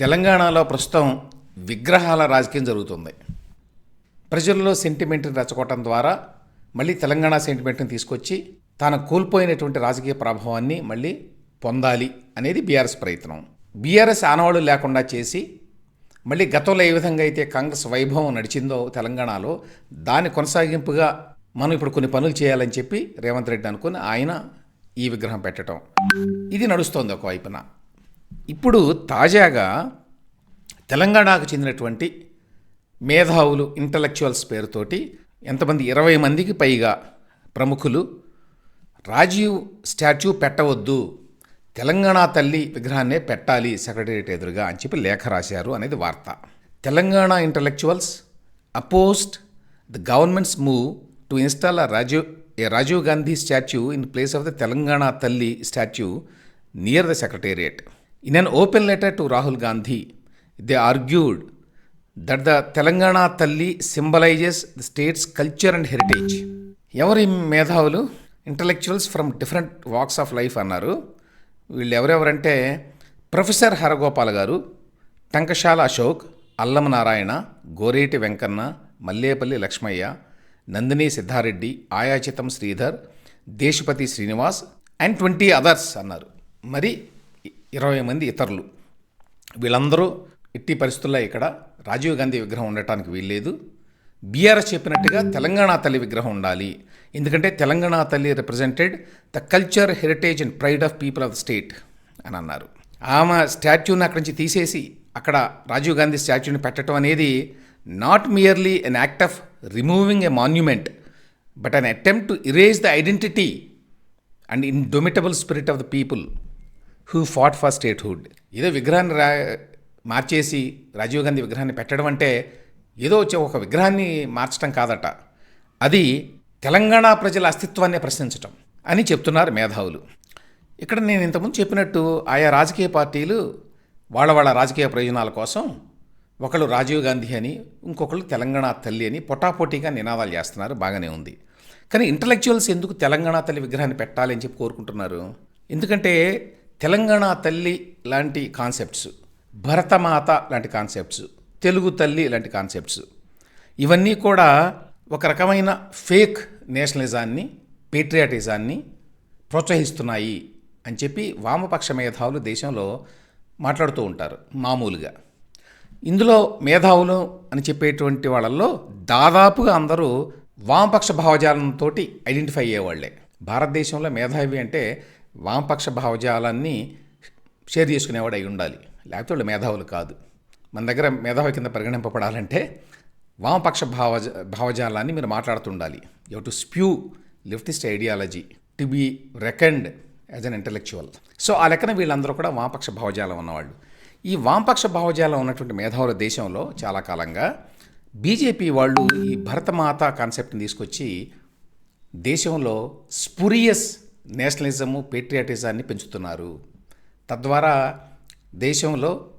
తెలంగాణలో ప్రస్తుతం విగ్రహాల రాజకీయం జరుగుతుంది. ప్రజల్లో సెంటిమెంట్ని రెచ్చగొట్టడం ద్వారా మళ్ళీ తెలంగాణ సెంటిమెంట్ని తీసుకొచ్చి తాను కోల్పోయినటువంటి రాజకీయ ప్రభావాన్ని మళ్ళీ పొందాలి అనేది బీఆర్ఎస్ ప్రయత్నం. బీఆర్ఎస్ ఆనవాళ్ళు లేకుండా చేసి మళ్ళీ గతంలో ఏ విధంగా అయితే కాంగ్రెస్ వైభవం నడిచిందో తెలంగాణలో దాని కొనసాగింపుగా మనం ఇప్పుడు కొన్ని పనులు చేయాలని చెప్పి రేవంత్ రెడ్డి అనుకుని ఆయన ఈ విగ్రహం పెట్టడం. ఇది నడుస్తోంది ఒకవైపున. ఇప్పుడు తాజాగా తెలంగాణకు చెందినటువంటి మేధావులు ఇంటలెక్చువల్స్ పేరుతోటి ఎంతమంది ఇరవై మందికి పైగా ప్రముఖులు రాజీవ్ స్టాచ్యూ పెట్టవద్దు తెలంగాణ తల్లి విగ్రహాన్నే పెట్టాలి సెక్రటేరియట్ ఎదురుగా అని చెప్పి లేఖ రాశారు అనేది వార్త. Telangana intellectuals opposed the government's move to install a Rajiv a Rajiv Gandhi statue in place of the Telangana Talli statue near the secretariat in an open letter to Rahul Gandhi they argued that the Telangana Talli symbolises the state's culture and heritage ఎవరి మేధావులు? Intellectuals from different walks of life అన్నారు. వీళ్ళు ఎవరెవరంటే professor Haragopal garu Tankashala Ashok Allam Narayana Goreti Venkanna Mallepalli Laxmaiah Nandini Siddareddy Ayachitam Sridhar Deshapati Srinivas and twenty others అన్నారు. మరి ఇరవై మంది ఇతరులు. వీళ్ళందరూ ఎట్టి పరిస్థితుల్లో ఇక్కడ రాజీవ్ గాంధీ విగ్రహం ఉండటానికి వీల్లేదు. బీఆర్ఎస్ చెప్పినట్టుగా తెలంగాణ తల్లి విగ్రహం ఉండాలి. ఎందుకంటే Telangana Talli represented the culture heritage and pride of people of the state అని అన్నారు. ఆమె స్టాచ్యూని అక్కడి నుంచి తీసేసి అక్కడ రాజీవ్ గాంధీ స్టాచ్యూని పెట్టడం అనేది not merely an act of removing a monument but an attempt to erase the identity and indomitable spirit of the people who fought for statehood ఏదో విగ్రహాన్ని రా మార్చేసి రాజీవ్ గాంధీ విగ్రహాన్ని పెట్టడం అంటే ఏదో వచ్చే ఒక విగ్రహాన్ని మార్చడం కాదట. అది తెలంగాణ ప్రజల అస్తిత్వాన్ని ప్రశ్నించటం అని చెప్తున్నారు మేధావులు. ఇక్కడ నేను ఇంతకుముందు చెప్పినట్టు ఆయా రాజకీయ పార్టీలు వాళ్ళ వాళ్ళ రాజకీయ ప్రయోజనాల కోసం ఒకళ్ళు రాజీవ్ గాంధీ అని ఇంకొకళ్ళు తెలంగాణ తల్లి అని పొటాపోటీగా నినాదాలు చేస్తున్నారు బాగానే ఉంది. కానీ ఇంటలెక్చువల్స్ ఎందుకు తెలంగాణ తల్లి విగ్రహాన్ని పెట్టాలి అని చెప్పి కోరుకుంటున్నారు? ఎందుకంటే తెలంగాణ తల్లి లాంటి కాన్సెప్ట్స్ భరతమాత లాంటి కాన్సెప్ట్స్ తెలుగు తల్లి లాంటి కాన్సెప్ట్స్ ఇవన్నీ కూడా ఒక రకమైన ఫేక్ నేషనలిజాన్ని పేట్రియాటిజాన్ని ప్రోత్సహిస్తున్నాయి అని చెప్పి వామపక్ష మేధావులు దేశంలో మాట్లాడుతూ ఉంటారు మామూలుగా. ఇందులో మేధావులు అని చెప్పేటువంటి వాళ్ళల్లో దాదాపుగా అందరూ వామపక్ష భావజాలంతో ఐడెంటిఫై అయ్యేవాళ్ళే. భారతదేశంలో మేధావి అంటే వామపక్ష భావజాలాన్ని షేర్ చేసుకునేవాడు అయి ఉండాలి. లేకపోతే వాళ్ళు మేధావులు కాదు. మన దగ్గర మేధావి కింద పరిగణింపబడాలంటే వామపక్ష భావజ భావజాలాన్ని మీరు మాట్లాడుతుండాలి. You to spew leftist ideology to be reckoned as an intellectual so ఆ లెక్కన వీళ్ళందరూ కూడా వామపక్ష భావజాలం ఉన్నవాళ్ళు. ఈ వామపక్ష భావజాలం ఉన్నటువంటి మేధావుల దేశంలో చాలా కాలంగా బీజేపీ వాళ్ళు ఈ భరతమాత కాన్సెప్ట్ని తీసుకొచ్చి దేశంలో స్పురియస్ నేషనలిజము పేట్రియాటిజాన్ని పెంచుతున్నారు. తద్వారా దేశంలో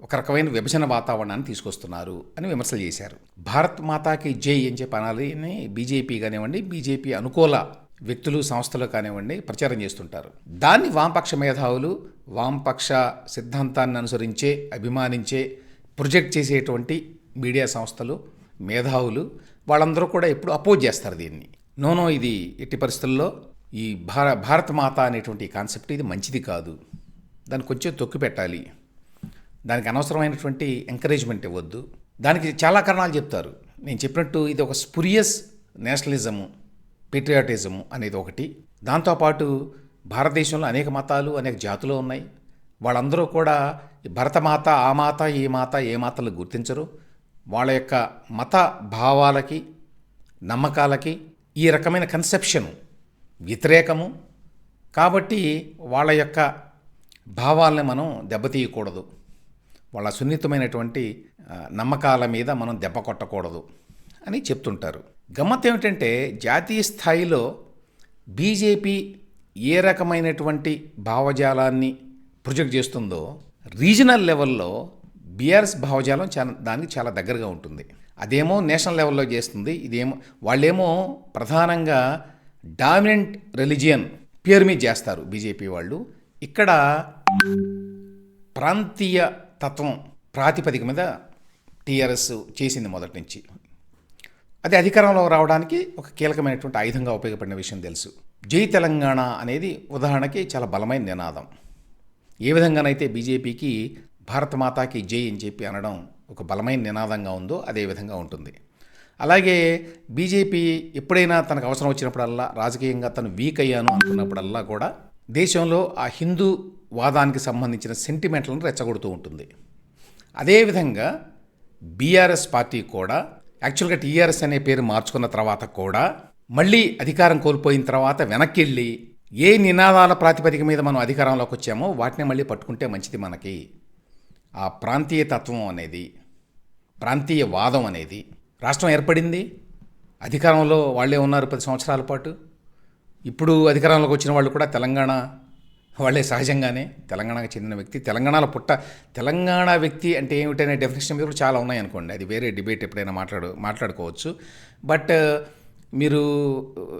ఒక రకమైన విభజన వాతావరణాన్ని తీసుకొస్తున్నారు అని విమర్శలు చేశారు. భారత్ మాతాకి జై అని చెప్పి అనాలి అని బీజేపీ కానివ్వండి బీజేపీ అనుకూల వ్యక్తులు సంస్థలు కానివ్వండి ప్రచారం చేస్తుంటారు. దాన్ని వామపక్ష మేధావులు వామపక్ష సిద్ధాంతాన్ని అనుసరించే అభిమానించే ప్రొజెక్ట్ చేసేటువంటి మీడియా సంస్థలు మేధావులు వాళ్ళందరూ కూడా ఎప్పుడు అపోజ్ చేస్తారు దీన్ని. నోనో ఇది ఎట్టి పరిస్థితుల్లో ఈ భార భారత మాత అనేటువంటి కాన్సెప్ట్ ఇది మంచిది కాదు. దాన్ని కొంచెం తొక్కి పెట్టాలి. దానికి అనవసరమైనటువంటి ఎంకరేజ్మెంట్ ఇవ్వద్దు. దానికి చాలా కారణాలు చెప్తారు. నేను చెప్పినట్టు ఇది ఒక స్పురియస్ నేషనలిజము పెట్రియాటిజము అనేది ఒకటి. దాంతోపాటు భారతదేశంలో అనేక మతాలు అనేక జాతులు ఉన్నాయి. వాళ్ళందరూ కూడా భరతమాత ఆ మాత ఈ మాత ఏ మాతలు గుర్తించరు. వాళ్ళ యొక్క మత భావాలకి నమ్మకాలకి ఈ రకమైన కన్సెప్షన్ వ్యతిరేకము. కాబట్టి వాళ్ళ యొక్క భావాల్ని మనం దెబ్బతీయకూడదు. వాళ్ళ సున్నితమైనటువంటి నమ్మకాల మీద మనం దెబ్బ కొట్టకూడదు అని చెప్తుంటారు. గమ్మత్ ఏమిటంటే జాతీయ స్థాయిలో బీజేపీ ఏ రకమైనటువంటి భావజాలాన్ని ప్రొజెక్ట్ చేస్తుందో రీజనల్ లెవెల్లో బీఆర్ఎస్ భావజాలం చాలా దానికి చాలా దగ్గరగా ఉంటుంది. అదేమో నేషనల్ లెవెల్లో చేస్తుంది ఇదేమో వాళ్ళేమో ప్రధానంగా డామినెంట్ రిలిజియన్ పేరు మీద చేస్తారు బీజేపీ వాళ్ళు. ఇక్కడ ప్రాంతీయ తత్వం ప్రాతిపదిక మీద టీఆర్ఎస్ చేసింది మొదటి నుంచి. అది అధికారంలో రావడానికి ఒక కీలకమైనటువంటి ఆయుధంగా ఉపయోగపడిన విషయం తెలుసు. జై తెలంగాణ అనేది ఉదాహరణకి చాలా బలమైన నినాదం. ఏ విధంగానైతే బీజేపీకి భారత మాతాకి జై అని చెప్పి అనడం ఒక బలమైన నినాదంగా ఉందో అదే విధంగా ఉంటుంది. అలాగే బీజేపీ ఎప్పుడైనా తనకు అవసరం వచ్చినప్పుడల్లా రాజకీయంగా తను వీక్ అయ్యాను అనుకున్నప్పుడల్లా కూడా దేశంలో ఆ హిందూ వాదానికి సంబంధించిన సెంటిమెంట్లను రెచ్చగొడుతూ ఉంటుంది. అదేవిధంగా బీఆర్ఎస్ పార్టీ కూడా యాక్చువల్గా టీఆర్ఎస్ అనే పేరు మార్చుకున్న తర్వాత కూడా మళ్ళీ అధికారం కోల్పోయిన తర్వాత వెనక్కి వెళ్ళి ఏ నినాదాల ప్రాతిపదిక మీద మనం అధికారంలోకి వచ్చామో వాటిని మళ్ళీ పట్టుకుంటే మంచిది మనకి. ఆ ప్రాంతీయ తత్వం అనేది ప్రాంతీయ వాదం అనేది రాష్ట్రం ఏర్పడింది. అధికారంలో వాళ్ళే ఉన్నారు పది సంవత్సరాల పాటు. ఇప్పుడు అధికారంలోకి వచ్చిన వాళ్ళు కూడా తెలంగాణ వాళ్ళే సహజంగానే తెలంగాణకు చెందిన వ్యక్తి. తెలంగాణలో పుట్ట తెలంగాణ వ్యక్తి అంటే ఏమిటనే డెఫినేషన్ మీద కూడా చాలా ఉన్నాయి అనుకోండి అది వేరే డిబేట్ ఎప్పుడైనా మాట్లాడు మాట్లాడుకోవచ్చు. బట్ మీరు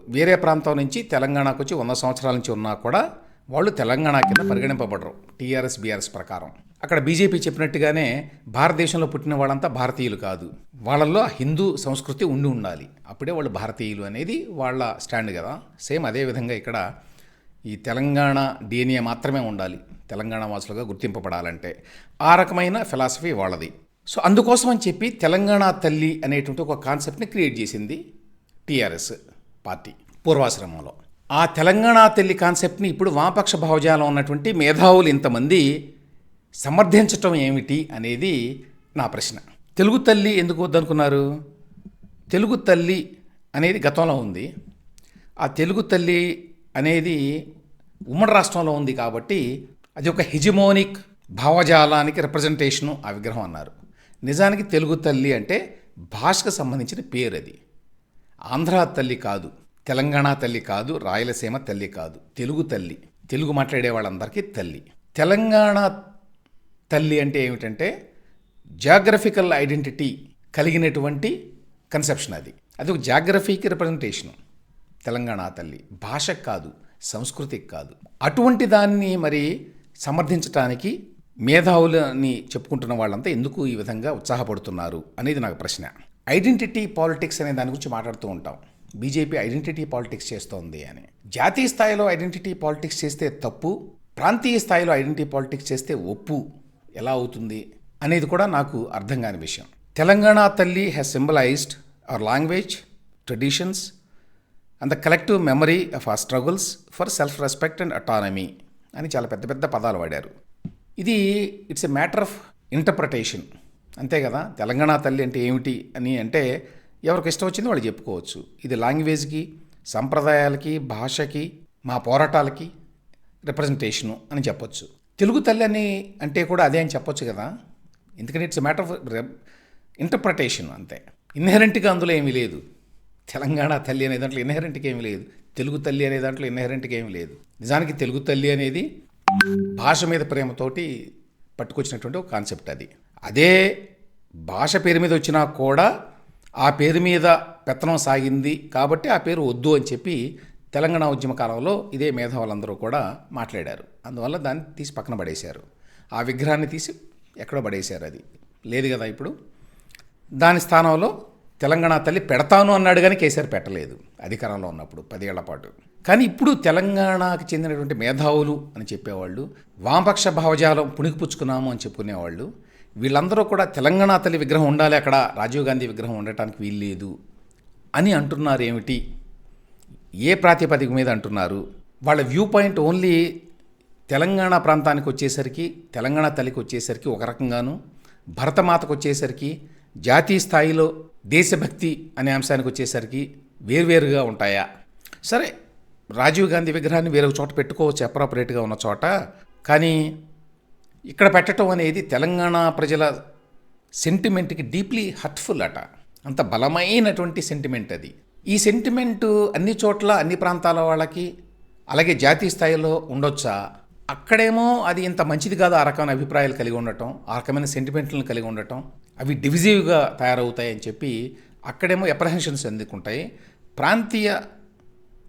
వేరే ప్రాంతం నుంచి తెలంగాణకు వచ్చి వంద సంవత్సరాల నుంచి ఉన్నా కూడా వాళ్ళు తెలంగాణ కింద పరిగణింపబడరు. టీఆర్ఎస్ బీఆర్ఎస్ ప్రకారం. అక్కడ బీజేపీ చెప్పినట్టుగానే భారతదేశంలో పుట్టిన వాళ్ళంతా భారతీయులు కాదు. వాళ్ళల్లో హిందూ సంస్కృతి ఉండి ఉండాలి. అప్పుడే వాళ్ళు భారతీయులు అనేది వాళ్ళ స్టాండ్ కదా. సేమ్ అదే విధంగా ఇక్కడ ఈ తెలంగాణ డిఎన్ఏ మాత్రమే ఉండాలి. తెలంగాణ వాసులుగా గుర్తింపబడాలంటే. ఆ రకమైన ఫిలాసఫీ వాళ్ళది. సో అందుకోసం అని చెప్పి తెలంగాణ తల్లి అనేటువంటి ఒక కాన్సెప్ట్ని క్రియేట్ చేసింది టీఆర్ఎస్ పార్టీ పూర్వాశ్రమంలో. ఆ తెలంగాణ తల్లి కాన్సెప్ట్ని ఇప్పుడు వామపక్ష భావజాలం ఉన్నటువంటి మేధావులు ఇంతమంది సమర్థించటం ఏమిటి అనేది నా ప్రశ్న. తెలుగు తల్లి ఎందుకు వద్దనుకున్నారు? తెలుగు తల్లి అనేది గతంలో ఉంది. ఆ తెలుగు తల్లి అనేది ఉమ్మడి రాష్ట్రంలో ఉంది కాబట్టి అది ఒక హిజిమోనిక్ భావజాలానికి రిప్రజెంటేషను ఆ విగ్రహం అన్నారు. నిజానికి తెలుగు తల్లి అంటే భాషకు సంబంధించిన పేరు అది. ఆంధ్ర తల్లి కాదు. తెలంగాణ తల్లి కాదు రాయలసీమ తల్లి కాదు. తెలుగు తల్లి. తెలుగు మాట్లాడే వాళ్ళందరికీ తల్లి. తెలంగాణ తల్లి అంటే ఏమిటంటే జాగ్రఫికల్ ఐడెంటిటీ కలిగినటువంటి కన్సెప్షన్ అది. అది ఒక జాగ్రఫీకి రిప్రజెంటేషను. తెలంగాణ తల్లి. భాషకు కాదు సంస్కృతికి కాదు. అటువంటి దాన్ని మరి సమర్థించడానికి మేధావులని చెప్పుకుంటున్న వాళ్ళంతా ఎందుకు ఈ విధంగా ఉత్సాహపడుతున్నారు అనేది నాకు ప్రశ్న. ఐడెంటిటీ పాలిటిక్స్ అనే దాని గురించి మాట్లాడుతూ ఉంటాం. బీజేపీ ఐడెంటిటీ పాలిటిక్స్ చేస్తోంది అని. జాతీయ స్థాయిలో ఐడెంటిటీ పాలిటిక్స్ చేస్తే తప్పు ప్రాంతీయ స్థాయిలో ఐడెంటిటీ పాలిటిక్స్ చేస్తే ఒప్పు ఎలా అవుతుంది అనేది కూడా నాకు అర్థం కాని విషయం. Telangana Talli has symbolised our language traditions and the collective memory of our struggles for self respect and autonomy అని చాలా పెద్ద పెద్ద పదాలు వాడారు. ఇది it's a matter of interpretation అంతే కదా? తెలంగాణ తల్లి అంటే ఏమిటి అని అంటే ఎవరికి ఇష్టం వచ్చింది వాళ్ళు చెప్పుకోవచ్చు. ఇది లాంగ్వేజ్కి సంప్రదాయాలకి భాషకి మా పోరాటాలకి రిప్రజెంటేషను అని చెప్పొచ్చు. తెలుగు తల్లి అని అంటే కూడా అదే అని చెప్పొచ్చు కదా. ఎందుకంటే ఇట్స్ మ్యాటర్ ఆఫ్ ఇంటర్ప్రిటేషన్ అంతే. ఇన్హెరెంట్గా అందులో ఏమీ లేదు. తెలంగాణ తల్లి అనే దాంట్లో ఇన్హెరెంట్గా ఏమీ లేదు. తెలుగు తల్లి అనే దాంట్లో ఇన్హెరెంట్గా ఏమీ లేదు. నిజానికి తెలుగు తల్లి అనేది భాష మీద ప్రేమతోటి పట్టుకొచ్చినటువంటి ఒక కాన్సెప్ట్ అది. అదే భాష పేరు మీద వచ్చినా కూడా ఆ పేరు మీద పెత్తనం సాగింది కాబట్టి ఆ పేరు వద్దు అని చెప్పి తెలంగాణ ఉద్యమ కాలంలో ఇదే మేధావులందరూ కూడా మాట్లాడారు. అందువల్ల దాన్ని తీసి పక్కన పడేశారు. ఆ విగ్రహాన్ని తీసి ఎక్కడో పడేశారు అది. లేదు కదా ఇప్పుడు? దాని స్థానంలో తెలంగాణ తల్లి పెడతాను అన్నాడు కానీ కేసీఆర్ పెట్టలేదు అధికారంలో ఉన్నప్పుడు పదేళ్ళ పాటు. కానీ ఇప్పుడు తెలంగాణకు చెందినటువంటి మేధావులు అని చెప్పేవాళ్ళు వామపక్ష భావజాలం పుణికిపుచ్చుకున్నాము అని చెప్పుకునేవాళ్ళు వీళ్ళందరూ కూడా తెలంగాణ తల్లి విగ్రహం ఉండాలి అక్కడ రాజీవ్ గాంధీ విగ్రహం ఉండటానికి వీల్లేదు అని అంటున్నారు ఏమిటి? ఏ ప్రాతిపదిక మీద అంటున్నారు? వాళ్ళ వ్యూ పాయింట్ ఓన్లీ తెలంగాణ ప్రాంతానికి వచ్చేసరికి తెలంగాణ తల్లికి వచ్చేసరికి ఒక రకంగాను భరతమాతకు వచ్చేసరికి జాతీయ స్థాయిలో దేశభక్తి అనే అంశానికి వచ్చేసరికి వేర్వేరుగా ఉంటాయా? సరే రాజీవ్ గాంధీ విగ్రహాన్ని వేరొక చోట పెట్టుకోవచ్చు అప్రాపరేట్గా ఉన్న చోట. కానీ ఇక్కడ పెట్టడం అనేది తెలంగాణ ప్రజల సెంటిమెంట్కి డీప్లీ హర్ట్ఫుల్ అట. అంత బలమైనటువంటి సెంటిమెంట్ అది. ఈ సెంటిమెంట్ అన్ని చోట్ల అన్ని ప్రాంతాల వాళ్ళకి అలాగే జాతీయ స్థాయిలో ఉండొచ్చా? అక్కడేమో అది ఇంత మంచిది కాదు? ఆ రకమైన అభిప్రాయాలు కలిగి ఉండటం ఆ రకమైన సెంటిమెంట్లను కలిగి ఉండటం అవి డివిజివ్గా తయారవుతాయని చెప్పి అక్కడేమో ఎప్రహెన్షన్స్ ఎందుకుంటాయి ప్రాంతీయ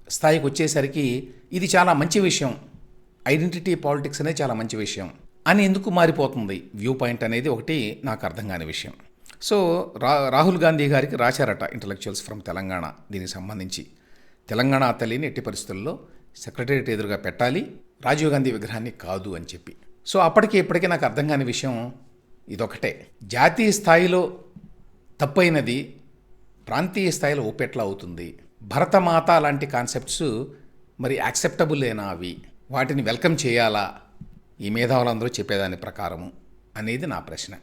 స్థాయికి వచ్చేసరికి ఇది చాలా మంచి విషయం. ఐడెంటిటీ పాలిటిక్స్ అనేది చాలా మంచి విషయం. అని ఎందుకు మారిపోతుంది? వ్యూ పాయింట్ అనేది ఒకటి నాకు అర్థం కాని విషయం. సో రా రాహుల్ గాంధీ గారికి రాశారట ఇంటలెక్చువల్స్ ఫ్రమ్ తెలంగాణ. దీనికి సంబంధించి తెలంగాణ తల్లిని ఎట్టి పరిస్థితుల్లో సెక్రటేరియట్ ఎదురుగా పెట్టాలి రాజీవ్ గాంధీ విగ్రహాన్ని కాదు అని చెప్పి. సో అప్పటికి ఇప్పటికీ నాకు అర్థం కాని విషయం ఇదొకటే. జాతీయ స్థాయిలో తప్పైనది ప్రాంతీయ స్థాయిలో ఒప్పెట్లా అవుతుంది. భరతమాత లాంటి కాన్సెప్ట్స్ మరి యాక్సెప్టబుల్ అయినా అవి? వాటిని వెల్కమ్ చేయాలా? ఈ మేధావులందరూ చెప్పేదాని ప్రకారము అనేది నా ప్రశ్న.